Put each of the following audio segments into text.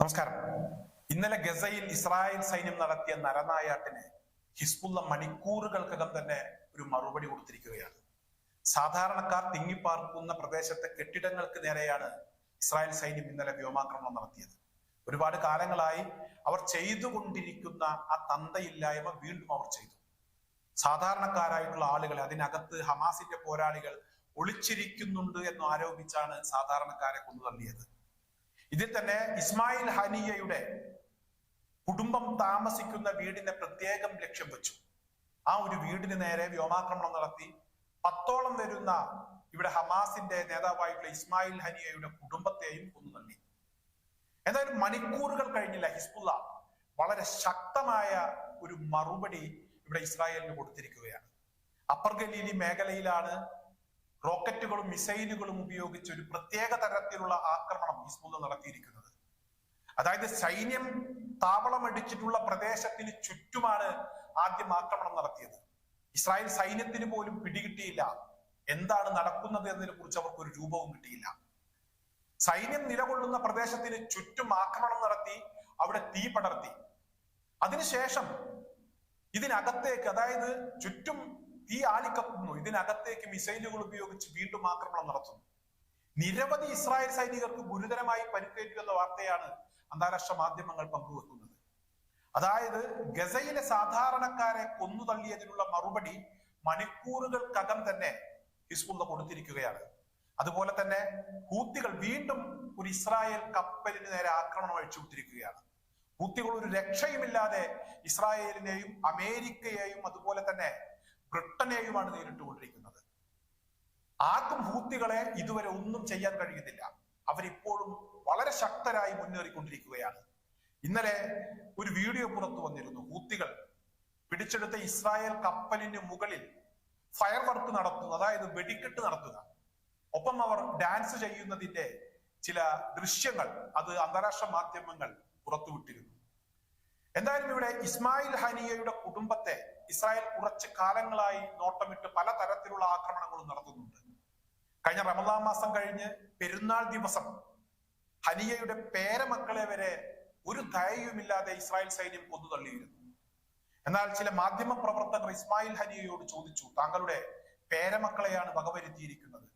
നമസ്കാരം. ഇന്നലെ ഗസയിൽ ഇസ്രായേൽ സൈന്യം നടത്തിയ നരനായാട്ടിന് ഹിസ്ബുള്ള മണിക്കൂറുകൾക്കകം തന്നെ ഒരു മറുപടി കൊടുത്തിരിക്കുകയാണ്. സാധാരണക്കാർ തിങ്ങിപ്പാർക്കുന്ന പ്രദേശത്തെ കെട്ടിടങ്ങൾക്ക് നേരെയാണ് ഇസ്രായേൽ സൈന്യം ഇന്നലെ വ്യോമാക്രമണം നടത്തിയത്. ഒരുപാട് കാലങ്ങളായി അവർ ചെയ്തുകൊണ്ടിരിക്കുന്ന ആ തന്തയില്ലായ്മ വീണ്ടും അവർ ചെയ്തു. സാധാരണക്കാരായിട്ടുള്ള ആളുകളെ അതിനകത്ത് ഹമാസിന്റെ പോരാളികൾ ഒളിച്ചിരിക്കുന്നുണ്ട് എന്ന് ആരോപിച്ചാണ് സാധാരണക്കാരെ കൊന്നുതള്ളിയത് ഇതിൽ തന്നെ ഇസ്മായിൽ ഹനിയയുടെ കുടുംബം താമസിക്കുന്ന വീടിനെ പ്രത്യേകം ലക്ഷ്യം വെച്ചു. ആ ഒരു വീടിന് നേരെ വ്യോമാക്രമണം നടത്തി. പത്തോളം വരുന്ന ഇവിടെ ഹമാസിന്റെ നേതാവായിട്ടുള്ള ഇസ്മായിൽ ഹനിയയുടെ കുടുംബത്തെയും കൊന്നു തള്ളി എന്തായാലും മണിക്കൂറുകൾ കഴിഞ്ഞില്ല ഹിസ്ബുല്ല വളരെ ശക്തമായ ഒരു മറുപടി ഇവിടെ ഇസ്രായേലിന് കൊടുത്തിരിക്കുകയാണ്. അപ്പർ ഗലീലി മേഖലയിലാണ് റോക്കറ്റുകളും മിസൈലുകളും ഉപയോഗിച്ച് ഒരു പ്രത്യേക തരത്തിലുള്ള ആക്രമണം ഹിസ്ബുള്ള നടത്തിയിരിക്കുന്നത്. അതായത് സൈന്യം താവളമടിച്ചിട്ടുള്ള പ്രദേശത്തിന് ചുറ്റുമാണ് ആദ്യം ആക്രമണം നടത്തിയത്. ഇസ്രായേൽ സൈന്യത്തിന് പോലും പിടികിട്ടിയില്ല. എന്താണ് നടക്കുന്നത് എന്നതിനെ കുറിച്ച് അവർക്ക് ഒരു രൂപവും കിട്ടിയില്ല. സൈന്യം നിലകൊള്ളുന്ന പ്രദേശത്തിന് ചുറ്റും ആക്രമണം നടത്തി അവിടെ തീ പടർത്തി. അതിനുശേഷം ഇതിനകത്തേക്ക് അതായത് ചുറ്റും തീ ആളിക്കത്തുന്നു ഇതിനകത്തേക്ക് മിസൈലുകൾ ഉപയോഗിച്ച് വീണ്ടും ആക്രമണം നടത്തുന്നു. നിരവധി ഇസ്രായേൽ സൈനികർക്ക് ഗുരുതരമായി പരിക്കേറ്റു എന്ന വാർത്തയാണ് അന്താരാഷ്ട്ര മാധ്യമങ്ങൾ പങ്കുവെക്കുന്നത്. അതായത് ഗസയിലെ സാധാരണക്കാരെ കൊന്നു തള്ളിയതിനുള്ള മറുപടി മണിക്കൂറുകൾക്കകം തന്നെ ഹിസ്ബുള്ള കൊടുത്തിരിക്കുകയാണ്. അതുപോലെ തന്നെ ഹൂത്തികൾ വീണ്ടും ഒരു ഇസ്രായേൽ കപ്പലിന് നേരെ ആക്രമണം അഴിച്ചുവിട്ടിരിക്കുകയാണ്. ഹൂത്തികൾ ഒരു രക്ഷയുമില്ലാതെ ഇസ്രായേലിനെയും അമേരിക്കയെയും അതുപോലെ തന്നെ ബ്രിട്ടനെയുമാണ് നേരിട്ടുകൊണ്ടിരിക്കുന്നത്. ആർക്കും ഹൂത്തികളെ ഇതുവരെ ഒന്നും ചെയ്യാൻ കഴിയുന്നില്ല. അവരിപ്പോഴും വളരെ ശക്തരായി മുന്നേറിക്കൊണ്ടിരിക്കുകയാണ്. ഇന്നലെ ഒരു വീഡിയോ പുറത്തു വന്നിരുന്നു. ഹൂത്തികൾ പിടിച്ചെടുത്ത ഇസ്രായേൽ കപ്പലിന് മുകളിൽ ഫയർ വർക്ക് നടത്തുന്നു അതായത് വെടിക്കെട്ട് നടത്തുക ഒപ്പം അവർ ഡാൻസ് ചെയ്യുന്നതിന്റെ ചില ദൃശ്യങ്ങൾ അത് അന്താരാഷ്ട്ര മാധ്യമങ്ങൾ പുറത്തുവിട്ടിരുന്നു. എന്തായാലും ഇവിടെ ഇസ്മായിൽ ഹനിയയുടെ കുടുംബത്തെ ഇസ്രായേൽ കുറച്ച് കാലങ്ങളായി നോട്ടമിട്ട് പല തരത്തിലുള്ള ആക്രമണങ്ങളും നടത്തുന്നുണ്ട്. കഴിഞ്ഞ റമദാൻ മാസം കഴിഞ്ഞ് പെരുന്നാൾ ദിവസം ഹനിയയുടെ പേരമക്കളെ വരെ ഒരു ദയയുമില്ലാതെ ഇസ്രായേൽ സൈന്യം കൊന്നുതള്ളിയിരുന്നു. എന്നാൽ ചില മാധ്യമ പ്രവർത്തകർ ഇസ്മായിൽ ഹനിയയോട് ചോദിച്ചു താങ്കളുടെ പേരമക്കളെയാണ് വകവരുത്തിയിരിക്കുന്നത്.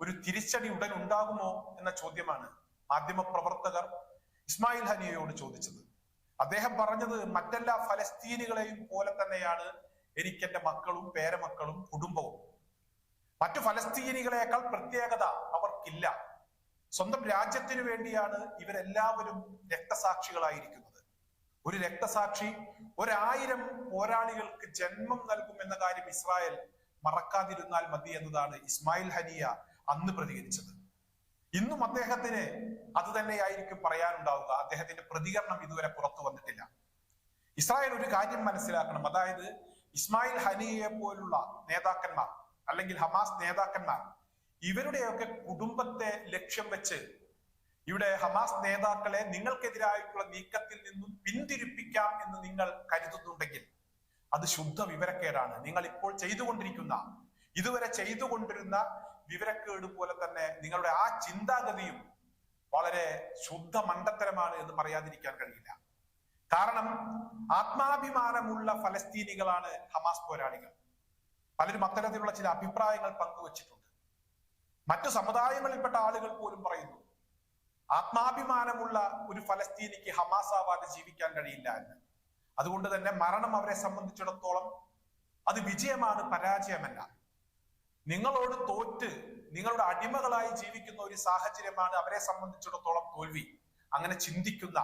ഒരു തിരിച്ചടി ഉടൻ ഉണ്ടാകുമോ? എന്ന ചോദ്യമാണ് മാധ്യമ പ്രവർത്തകർ ഇസ്മായിൽ ഹനിയയോട് ചോദിച്ചത്. അദ്ദേഹം പറഞ്ഞത് മറ്റെല്ലാ ഫലസ്തീനികളെയും പോലെ തന്നെയാണ് എനിക്ക് എന്റെ മക്കളും പേരമക്കളും കുടുംബവും. മറ്റു ഫലസ്തീനികളെക്കാൾ പ്രത്യേകത അവർക്കില്ല. സ്വന്തം രാജ്യത്തിനു വേണ്ടിയാണ് ഇവരെല്ലാവരും രക്തസാക്ഷികളായിരിക്കുന്നത്. ഒരു രക്തസാക്ഷി ഒരായിരം പോരാളികൾക്ക് ജന്മം നൽകും എന്ന കാര്യം ഇസ്രായേൽ മറക്കാതിരുന്നാൽ മതി എന്നതാണ് ഇസ്മായിൽ ഹനിയ അന്ന് പ്രതികരിച്ചത്. ഇന്നും അദ്ദേഹത്തിന് അത് തന്നെയായിരിക്കും പറയാനുണ്ടാവുക. അദ്ദേഹത്തിന്റെ പ്രതികരണം ഇതുവരെ പുറത്തു വന്നിട്ടില്ല. ഇസ്രായേൽ ഒരു കാര്യം മനസ്സിലാക്കണം. അതായത് ഇസ്മായിൽ ഹനിയെ പോലുള്ള നേതാക്കന്മാർ അല്ലെങ്കിൽ ഹമാസ് നേതാക്കന്മാർ ഇവരുടെയൊക്കെ കുടുംബത്തെ ലക്ഷ്യം വെച്ച് ഇവിടെ ഹമാസ് നേതാക്കളെ നിങ്ങൾക്കെതിരായിട്ടുള്ള നീക്കത്തിൽ നിന്നും പിന്തിരിപ്പിക്കാം എന്ന് നിങ്ങൾ കരുതുന്നുണ്ടെങ്കിൽ അത് ശുദ്ധ വിവരക്കേടാണ് നിങ്ങൾ ഇപ്പോൾ ചെയ്തുകൊണ്ടിരിക്കുന്ന ഇതുവരെ ചെയ്തുകൊണ്ടിരുന്ന വിവരക്കേട് പോലെ തന്നെ നിങ്ങളുടെ ആ ചിന്താഗതിയും വളരെ ശുദ്ധ മണ്ടത്തരമാണ് എന്ന് പറയാതിരിക്കാൻ കഴിയില്ല. കാരണം ആത്മാഭിമാനമുള്ള ഫലസ്തീനികളാണ് ഹമാസ് പോരാളികൾ. പലരും അത്തരത്തിലുള്ള ചില അഭിപ്രായങ്ങൾ പങ്കുവച്ചിട്ടുണ്ട്. മറ്റു സമുദായങ്ങളിൽപ്പെട്ട ആളുകൾ പോലും പറയുന്നു ആത്മാഭിമാനമുള്ള ഒരു ഫലസ്തീനിക്ക് ഹമാസ് ആവാതെ ജീവിക്കാൻ കഴിയില്ല എന്ന്. അതുകൊണ്ട് തന്നെ മരണം അവരെ സംബന്ധിച്ചിടത്തോളം അത് വിജയമാണ് പരാജയമല്ല. നിങ്ങളോട് തോറ്റ് നിങ്ങളുടെ അടിമകളായി ജീവിക്കുന്ന ഒരു സാഹചര്യമാണ് അവരെ സംബന്ധിച്ചിടത്തോളം തോൽവി. അങ്ങനെ ചിന്തിക്കുന്ന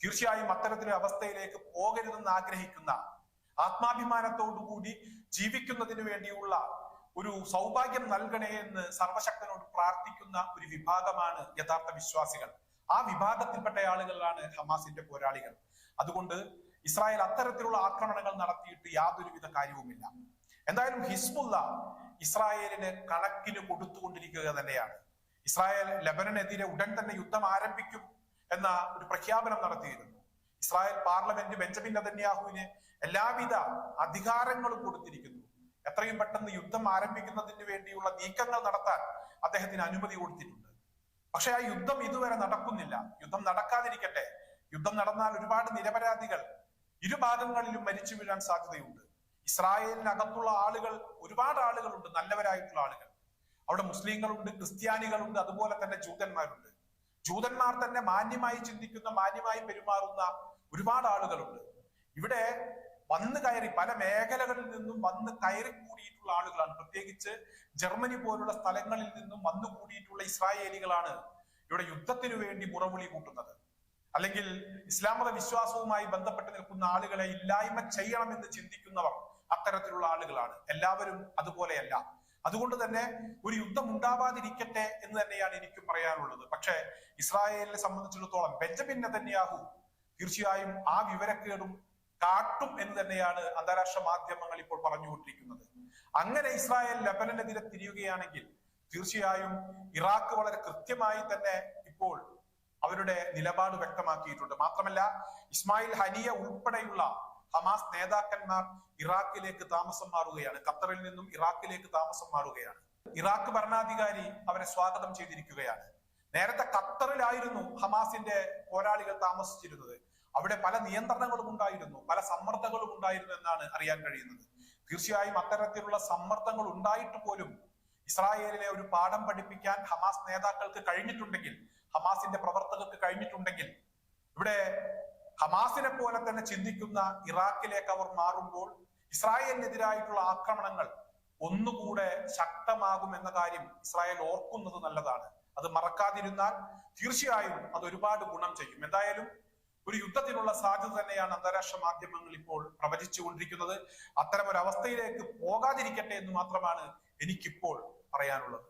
തീർച്ചയായും അത്തരത്തിലൊരു അവസ്ഥയിലേക്ക് പോകരുതെന്ന് ആഗ്രഹിക്കുന്ന ആത്മാഭിമാനത്തോടുകൂടി ജീവിക്കുന്നതിന് വേണ്ടിയുള്ള ഒരു സൗഭാഗ്യം നൽകണേ എന്ന് സർവശക്തനോട് പ്രാർത്ഥിക്കുന്ന ഒരു വിഭാഗമാണ് യഥാർത്ഥ വിശ്വാസികൾ. ആ വിഭാഗത്തിൽപ്പെട്ട ആളുകളാണ് ഹമാസിന്റെ പോരാളികൾ. അതുകൊണ്ട് ഇസ്രായേൽ അത്തരത്തിലുള്ള ആക്രമണങ്ങൾ നടത്തിയിട്ട് യാതൊരുവിധ കാര്യവുമില്ല. എന്തായാലും ഹിസ്ബുല്ല ഇസ്രായേലിന് കണക്കിന് കൊടുത്തുകൊണ്ടിരിക്കുക തന്നെയാണ്. ഇസ്രായേൽ ലബനനെതിരെ ഉടൻ തന്നെ യുദ്ധം ആരംഭിക്കും എന്ന ഒരു പ്രഖ്യാപനം നടത്തിയിരുന്നു. ഇസ്രായേൽ പാർലമെന്റ് ബെഞ്ചമിൻ നദന്യാഹുവിന് എല്ലാവിധ അധികാരങ്ങളും കൊടുത്തിരിക്കുന്നു. എത്രയും പെട്ടെന്ന് യുദ്ധം ആരംഭിക്കുന്നതിന് വേണ്ടിയുള്ള നീക്കങ്ങൾ നടത്താൻ അദ്ദേഹത്തിന് അനുമതി കൊടുത്തിട്ടുണ്ട്. പക്ഷെ ആ യുദ്ധം ഇതുവരെ നടക്കുന്നില്ല. യുദ്ധം നടക്കാതിരിക്കട്ടെ. യുദ്ധം നടന്നാൽ ഒരുപാട് നിരപരാധികൾ ഇരുഭാഗങ്ങളിലും മരിച്ചു വീഴാൻ സാധ്യതയുണ്ട്. ഇസ്രായേലിനകത്തുള്ള ആളുകൾ ഒരുപാട് ആളുകളുണ്ട് നല്ലവരായിട്ടുള്ള ആളുകൾ. അവിടെ മുസ്ലിങ്ങളുണ്ട് ക്രിസ്ത്യാനികളുണ്ട് അതുപോലെ തന്നെ ജൂതന്മാരുണ്ട്. ജൂതന്മാർ തന്നെ മാന്യമായി ചിന്തിക്കുന്ന മാന്യമായി പെരുമാറുന്ന ഒരുപാട് ആളുകളുണ്ട്. ഇവിടെ വന്ന് കയറി പല മേഖലകളിൽ നിന്നും വന്ന് കയറി കൂടിയിട്ടുള്ള ആളുകളാണ്. പ്രത്യേകിച്ച് ജർമ്മനി പോലുള്ള സ്ഥലങ്ങളിൽ നിന്നും വന്നു കൂടിയിട്ടുള്ള ഇസ്രായേലികളാണ് ഇവിടെ യുദ്ധത്തിനു വേണ്ടി മുറവിളി കൂട്ടുന്നത്. അല്ലെങ്കിൽ ഇസ്ലാമത വിശ്വാസവുമായി ബന്ധപ്പെട്ട് നിൽക്കുന്ന ആളുകളെ ഇല്ലായ്മ ചെയ്യണമെന്ന് ചിന്തിക്കുന്നവർ അത്തരത്തിലുള്ള ആളുകളാണ്. എല്ലാവരും അതുപോലെയല്ല. അതുകൊണ്ട് തന്നെ ഒരു യുദ്ധം ഉണ്ടാവാതിരിക്കട്ടെ എന്ന് തന്നെയാണ് എനിക്ക് പറയാനുള്ളത്. പക്ഷേ ഇസ്രായേലിനെ സംബന്ധിച്ചിടത്തോളം ബെഞ്ചമിൻ നെതന്യാഹു തീർച്ചയായും ആ വിവരക്കേടും കാട്ടും എന്ന് തന്നെയാണ് അന്താരാഷ്ട്ര മാധ്യമങ്ങൾ ഇപ്പോൾ പറഞ്ഞുകൊണ്ടിരിക്കുന്നത്. അങ്ങനെ ഇസ്രായേൽ ലബനനെതിരെ തിരിയുകയാണെങ്കിൽ തീർച്ചയായും ഇറാഖ് വളരെ കൃത്യമായി തന്നെ ഇപ്പോൾ അവരുടെ നിലപാട് വ്യക്തമാക്കിയിട്ടുണ്ട്. മാത്രമല്ല ഇസ്മായിൽ ഹനിയ ഉൾപ്പെടെയുള്ള ഹമാസ് നേതാക്കന്മാർ ഇറാഖിലേക്ക് താമസം മാറുകയാണ്. ഖത്തറിൽ നിന്നും ഇറാഖിലേക്ക് താമസം മാറുകയാണ്. ഇറാഖ് ഭരണാധികാരി അവരെ സ്വാഗതം ചെയ്തിരിക്കുകയാണ്. നേരത്തെ ഖത്തറിലായിരുന്നു ഹമാസിന്റെ പോരാളികൾ താമസിച്ചിരുന്നത്. അവിടെ പല നിയന്ത്രണങ്ങളും ഉണ്ടായിരുന്നു പല സമ്മർദ്ദങ്ങളും ഉണ്ടായിരുന്നു എന്നാണ് അറിയാൻ കഴിയുന്നത്. തീർച്ചയായും അത്തരത്തിലുള്ള സമ്മർദ്ദങ്ങൾ ഉണ്ടായിട്ട് പോലും ഇസ്രായേലിലെ ഒരു പാഠം പഠിപ്പിക്കാൻ ഹമാസ് നേതാക്കൾക്ക് കഴിഞ്ഞിട്ടുണ്ടെങ്കിൽ ഹമാസിന്റെ പ്രവർത്തകർക്ക് കഴിഞ്ഞിട്ടുണ്ടെങ്കിൽ ഇവിടെ ഹമാസിനെ പോലെ തന്നെ ചിന്തിക്കുന്ന ഇറാഖിലേക്ക് അവർ മാറുമ്പോൾ ഇസ്രായേലിനെതിരായിട്ടുള്ള ആക്രമണങ്ങൾ ഒന്നുകൂടെ ശക്തമാകും എന്ന കാര്യം ഇസ്രായേൽ ഓർക്കുന്നത് നല്ലതാണ്. അത് മറക്കാതിരുന്നാൽ തീർച്ചയായും അത് ഒരുപാട് ഗുണം ചെയ്യും. എന്തായാലും ഒരു യുദ്ധത്തിനുള്ള സാധ്യത തന്നെയാണ് അന്താരാഷ്ട്ര മാധ്യമങ്ങൾ ഇപ്പോൾ പ്രവചിച്ചുകൊണ്ടിരിക്കുന്നത്. അത്തരം ഒരു അവസ്ഥയിലേക്ക് പോകാതിരിക്കട്ടെ എന്ന് മാത്രമാണ് എനിക്കിപ്പോൾ പറയാനുള്ളത്.